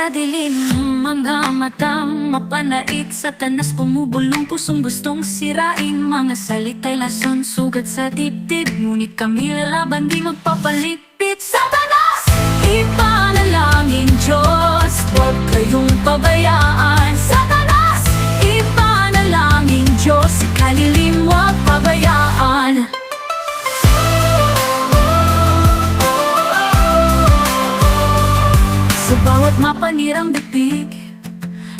sa dilim Mga matang mapanait sa tanas Pumubulong pusong gustong sirain. Mga salita'y lason sugat sa dibdib Ngunit kami lalaban di magpapaligpit sa tanas Ipanalangin Diyos Huwag kayong pabayaan. Sa bawat mapanirang bibig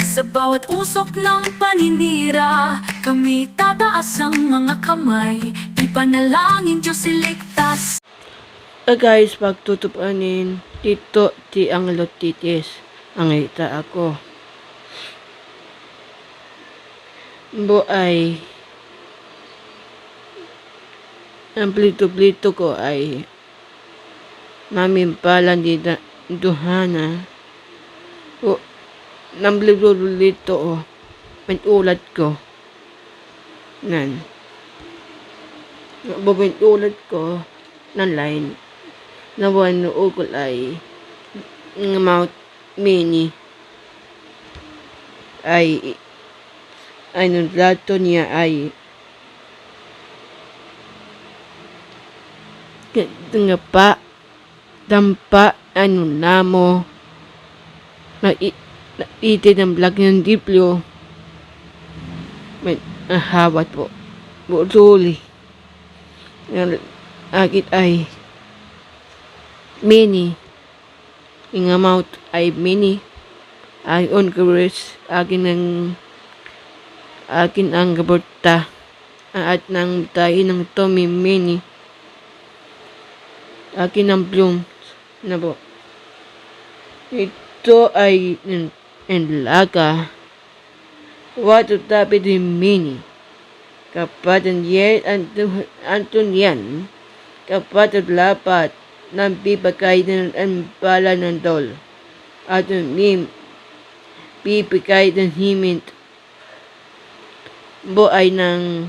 Sa bawat usok ng paninira Kami tataas ang mga kamay Ipanalangin Diyos iligtas Ah guys, pagtutupanin, tito ti ang lotitis, ang ita ako. Bo ay, ang plito-plito ko ay, namin pala di na duhana. O, nang plito o, ulat ko. Nan. Bubintulat ko, ng line. Na one ukol ay ng Mount Mini. Ay ay nung plato niya ay. Nga pa dampa ano namo. Na, i, na iti ng vlog ng diplo. May ahawat po. Butuli ng akit ay mini. Ang amount ay mini. Ay on curious akin ang akin ang gaborta at nang tayo ng Tommy mini. Akin ang bloom na po? Ito ay enlaga wato tapit yung mini kapatan yen antun yan kapatid lapat ng pipagkay ng ang pala ng dol. At ang mim, pipagkay ng himint. Bo ay ng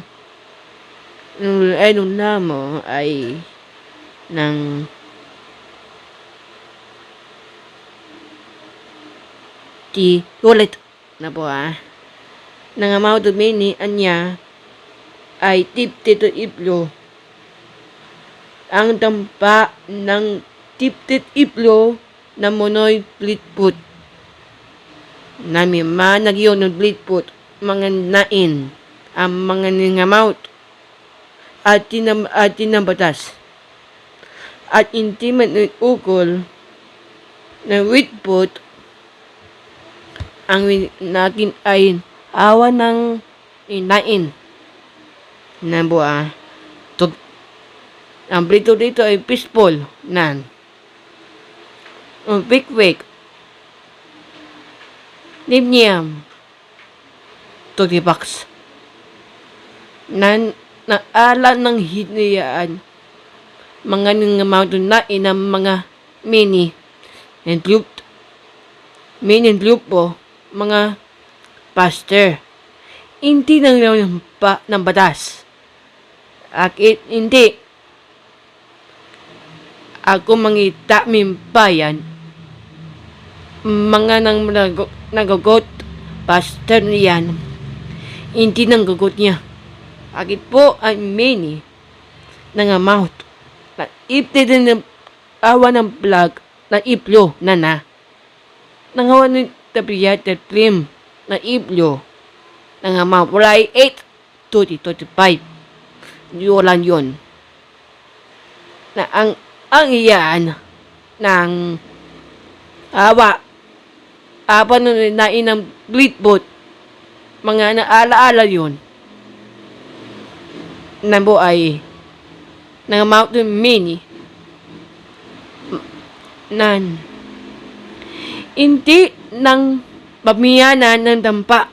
ay nung namo ay ng ti ulit na po ah. Nang amaw mini anya ay tip tito iplo ang dampa ng tiptit iplo na monoy plitput. Nami ma nagyon ng plitput mga nain ang mga ningamaut at tinam at tinambatas. At intiman ng ukol na witput ang natin ay awa ng inain. Na buwa tug ang brito dito ay peaceful nan. Ang wik nimniam tugibax nan naala ng hinayaan mga ng mountain na inang mga mini. And loop mini and loop po mga pastor. Hindi nang ng, pa, ng batas. Akit hindi ako mangita min bayan mga nang nag- nagagot pastor niyan. Hindi nang gagot niya. Akit po ay many. Ng amount na ipte din ng awa ng vlog na iplo na na. Nangawa ng tabiyata trim na iplo ng wala ay 8 20 25 Yolan yun. Na ang ang iyan ng awa apa no na inang bleedboat mga naalaala yun. Nabo ay ng mountain mini M- nan. Hindi ng pamiyanan ng dampa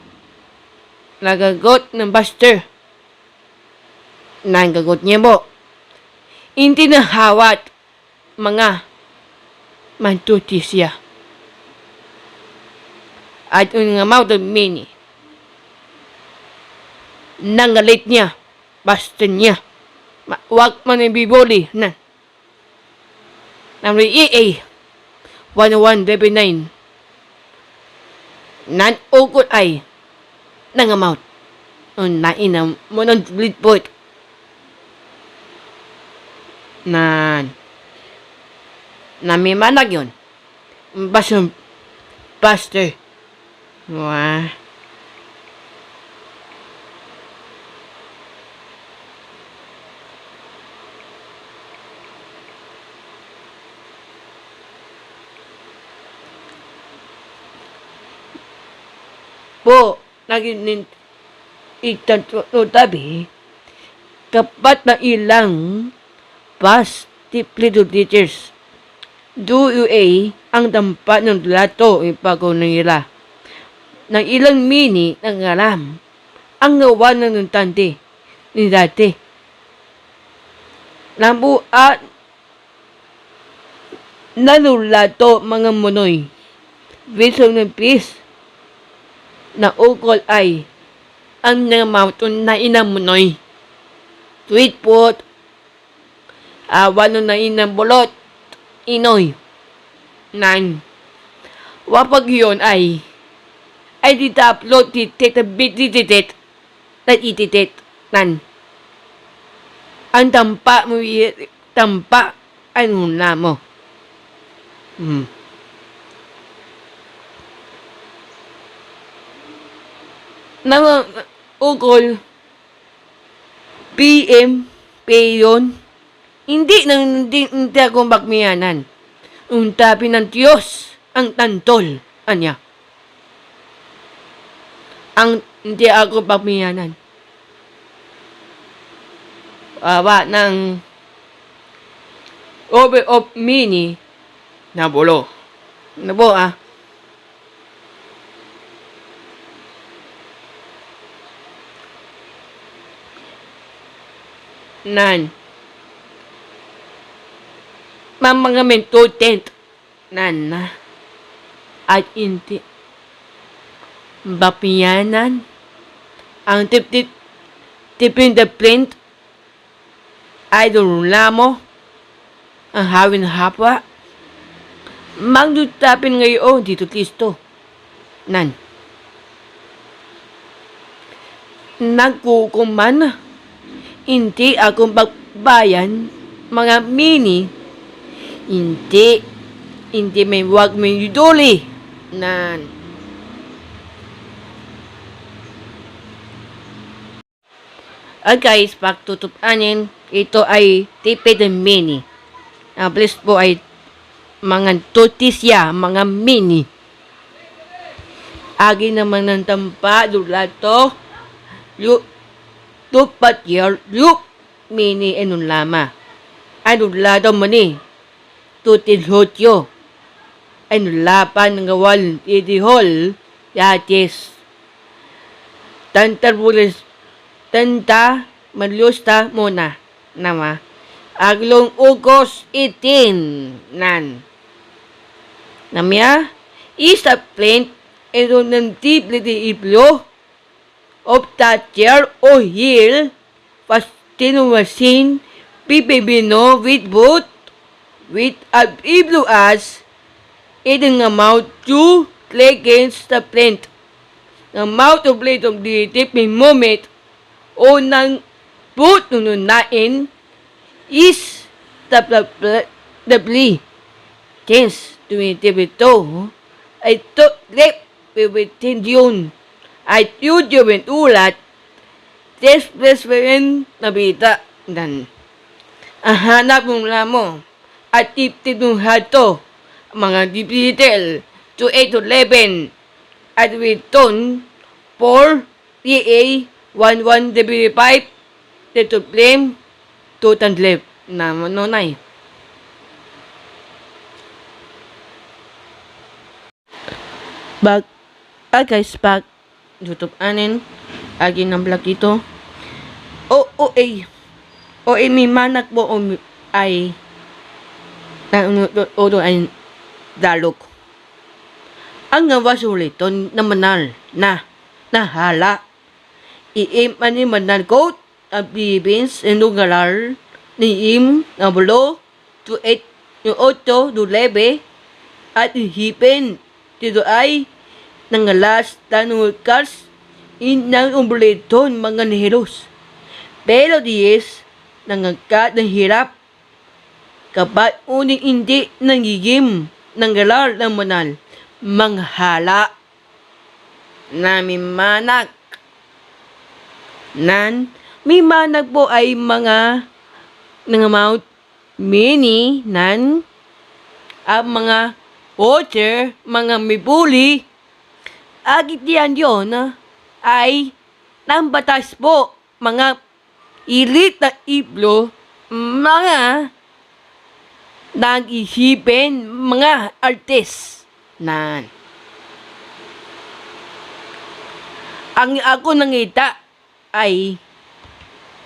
nagagot ng buster nang gagot niya mo. Hindi na hawat mga mantuti siya. At nga mountain mini, nangalit niya, basta niya. Ma- Wag man na. Number EA, 1199. Nan ukol ay nangamount. Ang nainam mo ng bleedport. Nan. Namimanag yun. Basong pastor. Wah. Po, naging itatabi kapat na ilang past tiplido teachers. Do UA ang dampa ng lato ipago nila. Nang ilang mini ng alam ang gawa ng tante ni dati. Nabuat nanulato mga monoy. Viso ng peace na ukol ay ang nangamauton na inamunoy. Tweet po, awan na inang bulot, inoy. Nan, wapag yun ay, ay dito upload ti tetabit ti titit, at ititit, nan. Ang tampa mo, tampa, ano na mo. Hmm. Nang ukol, PM, Payon, hindi nang hindi, hindi ako bakmiyanan. Untapi ng Diyos ang tantol, anya. Ang hindi ako bakmiyanan. Awa ng over of mini na bulo. Nabo ah. Nan. Mamanga mento tent. Nan na. At inti. Bapiyanan. Ang tip tip tipin the print. Idol lamo. Ang hawin hapwa. Magdutapin ngayon dito Kristo. Nan. Nagkukuman hindi ako magbayan mga mini. Hindi. Hindi may wag may yuduli. Nan. Ah guys, pagtutupanin, ito ay tipid and mini. Ah, please po ay mga tutisya, mga mini. Agi naman ng tampa, dulato, yu, tupat yer, yuk, mini enun lama. Ano lado mani, tutin hotyo. Ano lapan ng gawal, idihol, yatis. Tantar bulis, tanta, malusta muna, nama. Aglong ugos itin, nan. Namya, isa plent, ero ng tiple di iblo, of tatcher o heel, pastinumasin, pipibino with boot, with a iblo as, itong amount to play against the plant. Ng mouth of blade of the tip may moment, o ng boot nununain, is the the the bli. Tense, tumitibito, ay to lep, piwitin yun. Ay tuyo ulat, test plus rin nabita. Dan, ahanap mong lamo, at tiptip mong hato, mga digital, to 8 to 11, at return 4 PA 11 W5 to blame to tandlip na manonay. Bag, ah guys, bag, YouTube anin, agi ng vlog ito. O, o, ay, o, ay, may manak mo, ay, na, o, o, ay, dalok. Ang nga wasuliton na manal na nahala. Iim ani manal coat ang bibins enungalar ni im na bulo to eight yung oto do lebe at hipin dito ay ng alas tanulkas in ng umbleton mga nihilos. Pero diyes, nangangkat ng hirap kapag uning hindi nangigim ng galar ng manal, manghala namin manak. Nan, may manag po ay mga nangamount mini nan ang mga otter, mga mibuli, agit diyan yon ay ng batas po, mga ilit na iblo, mga nag-isipin, mga artist nan. Ang ako nangita ay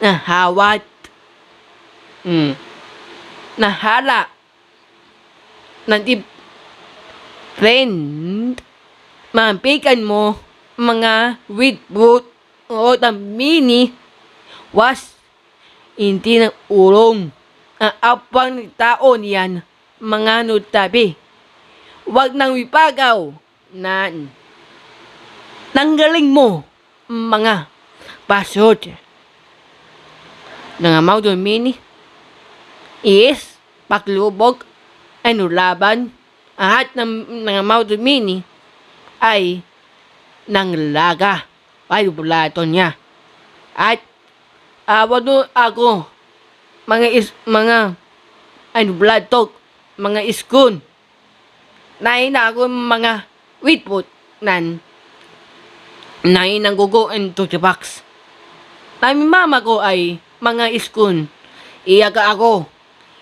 nahawat, mm, nahala, nandip, friend, mampikan mo, mga with boot, o mini, was, hindi ng urong, ang apang ng tao niyan, mga nutabi. Huwag nang wipagaw, nan. Tanggalin mo, mga pasot. Nangamaw doon mini, is, paklubog, ano laban, at ng nangamaw doon mini, ay, nang laga, ay bulato niya. At, awa doon ako, mga is, mga, blood talk, mga iskun, nain ako mga witput, nan, nain ang gugo into the box. Nami mama ko ay mga iskun, iyaga ako,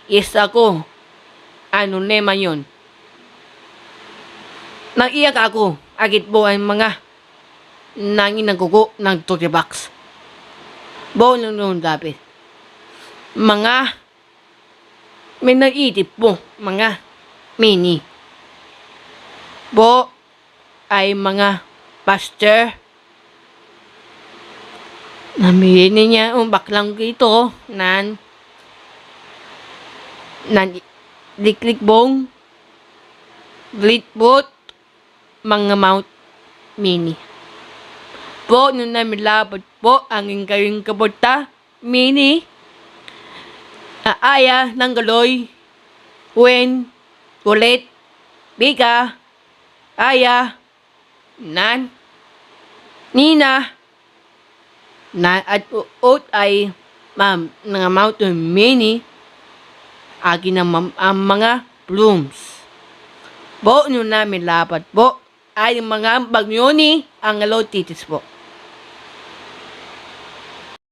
isa ko, ano nema yon. Naiyak ako, agit po ang mga nangin ng gugo ng to the box. Bo nung nung dapit mga may naitip po, mga mini. Po ay mga pastor. Namili niya ang baklang ito nan nan liklik bong glitbot mga mount mini. Po nung namin labot po ang ingkaring kabuta mini aaya ng galoy, wen, ulit, bika, aya, nan, nina, na at uot ay ma'am ng mountain mini akin ang, ang mga blooms. Bo nyo namin lapat po ay mga bagyoni ang alotitis po.